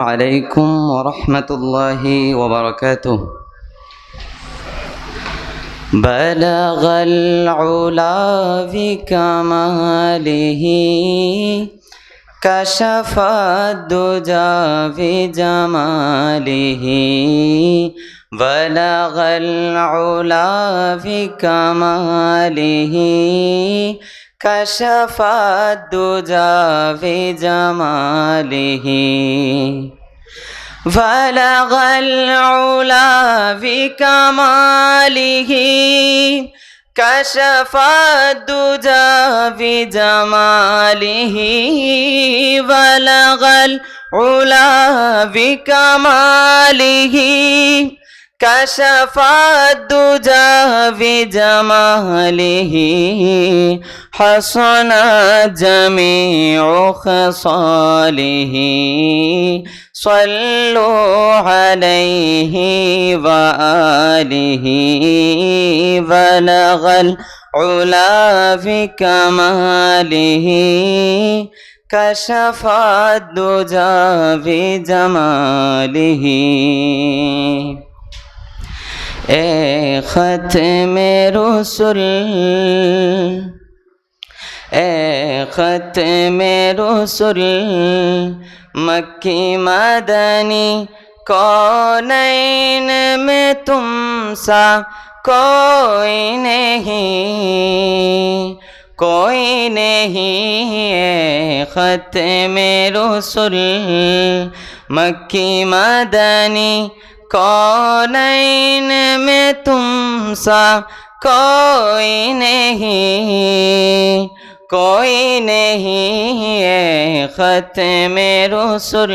عليكم ورحمة الله وبركاته. بلغ العلا بكماله كشف الدجى بجماله بلغ العلا بكماله كشف الدجى بجماله بلغ العلا بكماله. كشف الدجى بجماله بلغ العلا بكماله. كشف الدجى بجماله حسن جميع خصاله. صلوا عليه وآله بلغ العلا بكماله كشف الدجى بجماله اے ختم رسول اے ختم رسول مکی مدنی کونین میں تم سا کوئی نہیں کوئی نہیں اے ختم رسول مکی مدنی کونین میں تم سا کوئی نہیں کوئی نہیں اے ختم رسول۔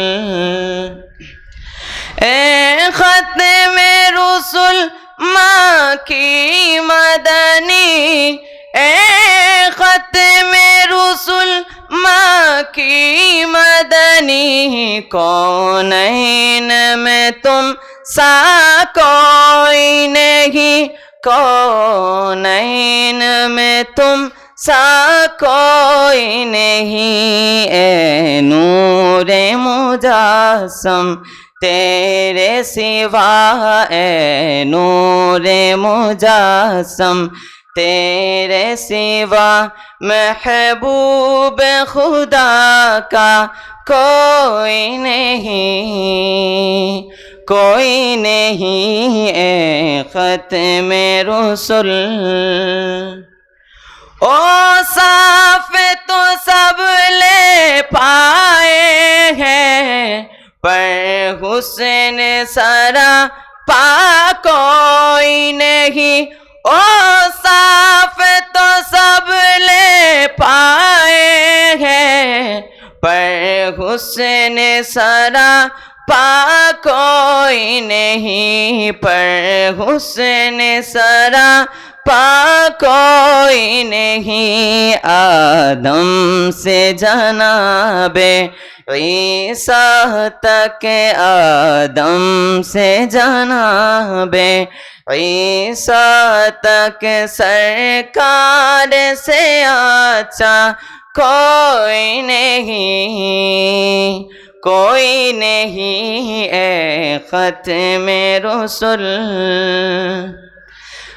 اے ختم رسول، ماں کی مدنی۔ اے ختم رسول، ماں کی مدنی۔ کونین میں تم سا کوئی نہیں، کونین میں تم سا کوئی نہیں۔ اے نور مجاسم تیرے سوا، اے نور مجاسم تیرے سوا، محبوب خدا کا کوئی نہیں کوئی نہیں اے ختم رسول۔ او صاف تو سب لے پائے ہیں، پر حسن سرا پا کوئی نہیں۔ او صاف تو سب لے پائے ہیں پر حسن سرا پا کوئی نہیں، پر حسن سرا پا کوئی نہیں۔ آدم سے جناب عیسیٰ تک، آدم سے جناب عیسیٰ تک، سرکار سے اچھا کوئی نہیں کوئی نہیں اے ختم رسول۔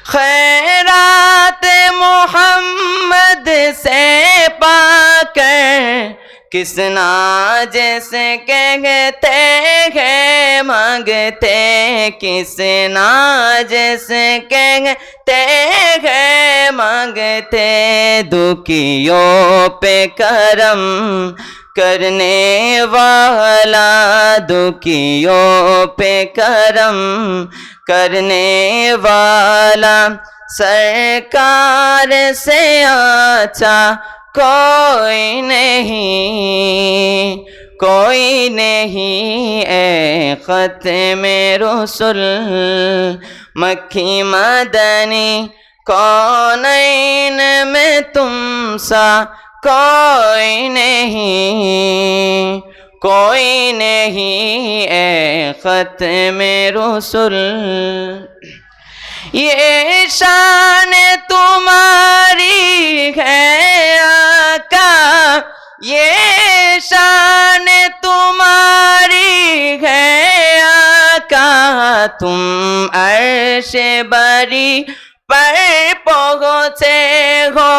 خیرات محمد سے پا کر کس ناج سے کہتے ہیں، مانگتے کس ناج سے کہتے ہیں مانگتے دکھیوں پہ کرم کرنے والا، دکھیوں پہ کرم کرنے والا۔ سرکار سے اچھا کوئی نہیں کوئی نہیں۔ اے ختم رسول مکھی مدنی کونین میں تم سا؟ کوئی نہیں کوئی نہیں اے ختم رسول۔ یہ شان تمہاری ہے آقا۔ یہ شان تمہاری ہے آقا۔ تم عرش بری پر پہنچے ہو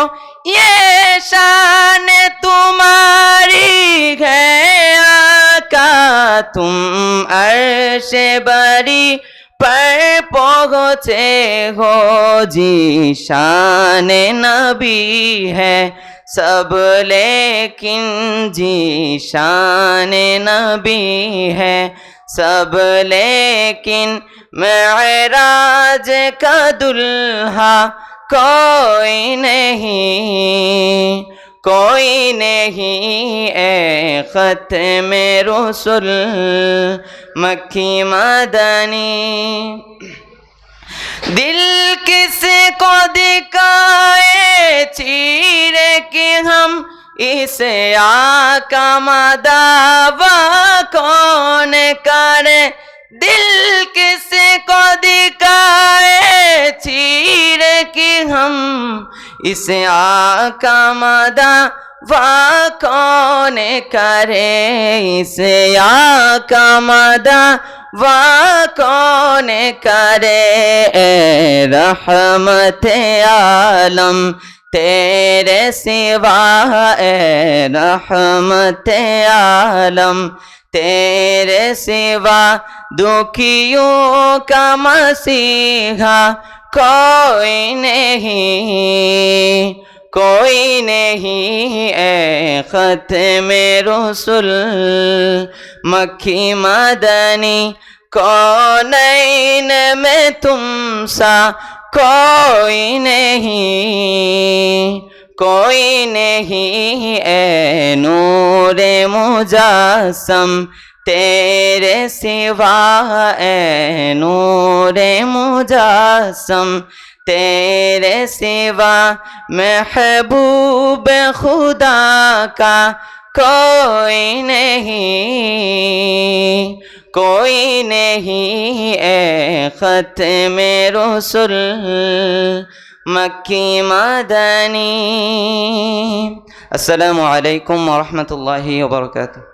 یہ شان تمہاری ہے آقا تم عرش بری پر پہنچے ہو جی شان نبی ہے سب لیکن جی شان نبی ہے سب لیکن معراج کا دلہا کوئی نہیں کوئی نہیں اے ختم رسول مکھی مدنی دل کس کو دکھائے چیر کہ ہم اسے آقا مداوا کون کرے؟ دل کس کو دکھائے؟ چیر کہ ہم اسے آقا مداوا کون کرے؟ اسے آقا مداوا کون کرے؟ اے رحمت عالم تیرے سوا اے رحمت عالم تیرے سوا دکھیوں کا مسیحا کوئی نہیں کوئی نہیں اے ختم رسول مکھی مدنی کونین میں تم سا کوئی نہیں کوئی نہیں اے نور مجسم، تیرے سوا اے نور مجسم، تیرے سوا محبوب خدا کا کوئی نہیں۔ کوئی نہیں اے ختم رسول مکی مدنی السلام علیکم ورحمۃ اللہ وبرکاتہ